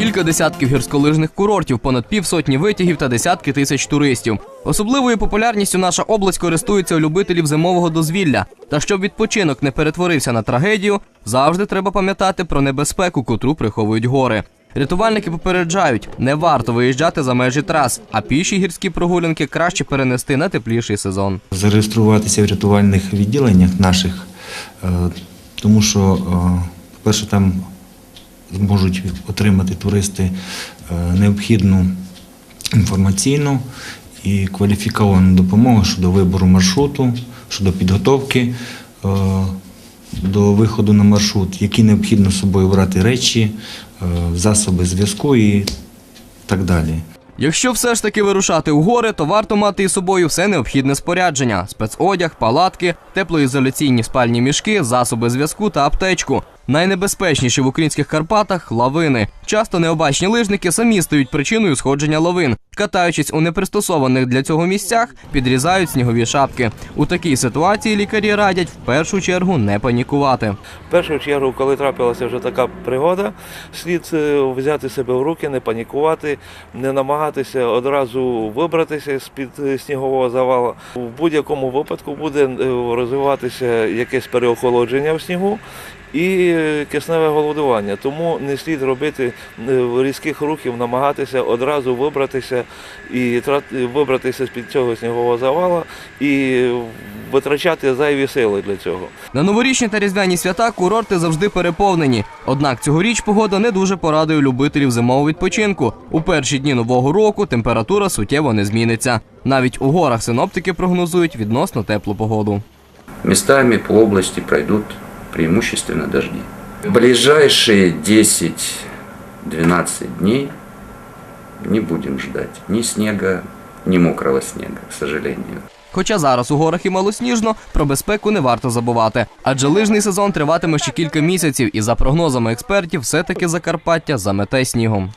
Кілька десятків гірськолижних курортів, понад півсотні витягів та десятки тисяч туристів. Особливою популярністю наша область користується у любителів зимового дозвілля. Та щоб відпочинок не перетворився на трагедію, завжди треба пам'ятати про небезпеку, котру приховують гори. Рятувальники попереджають, не варто виїжджати за межі трас, а піші гірські прогулянки краще перенести на тепліший сезон. зареєструватися в рятувальних відділеннях наших, е, тому що, е, по-перше, там зможуть отримати туристи е, необхідну інформаційну і кваліфіковану допомогу щодо вибору маршруту, щодо підготовки е, до виходу на маршрут, які необхідно з собою брати речі, е, засоби зв'язку і так далі. Якщо все ж таки вирушати у гори, то варто мати із собою все необхідне спорядження: спецодяг, палатки, теплоізоляційні спальні мішки, засоби зв'язку та аптечку. Найнебезпечніші в українських Карпатах лавини. Часто необачні лижники самі стають причиною сходження лавин. Катаючись у непристосованих для цього місцях, підрізають снігові шапки. У такій ситуації лікарі радять в першу чергу не панікувати. В першу чергу, коли трапилася вже така пригода, слід е, взяти себе в руки, не панікувати, не намагатися одразу вибратися з-під е, снігового завалу. В будь-якому випадку буде е, розвиватися якесь переохолодження в снігу. І е, кисневе голодування, тому не слід робити е, різких рухів, намагатися одразу вибратися і вибратися з під цього снігового завала і витрачати зайві сили для цього. На новорічні та різдвяні свята курорти завжди переповнені. Однак цьогоріч погода не дуже порадує любителів зимового відпочинку. У перші дні нового року температура суттєво не зміниться. Навіть у горах синоптики прогнозують відносно теплу погоду. Местами по области пройдут преимущественно дожди. В ближайшие 10-12 дней не будем ждать ни снега, ни мокрого снега, к сожалению. Хоча зараз у горах і малосніжно, про безпеку не варто забувати. Адже лижний сезон триватиме ще кілька місяців, і за прогнозами експертів, все-таки Закарпаття замете снігом.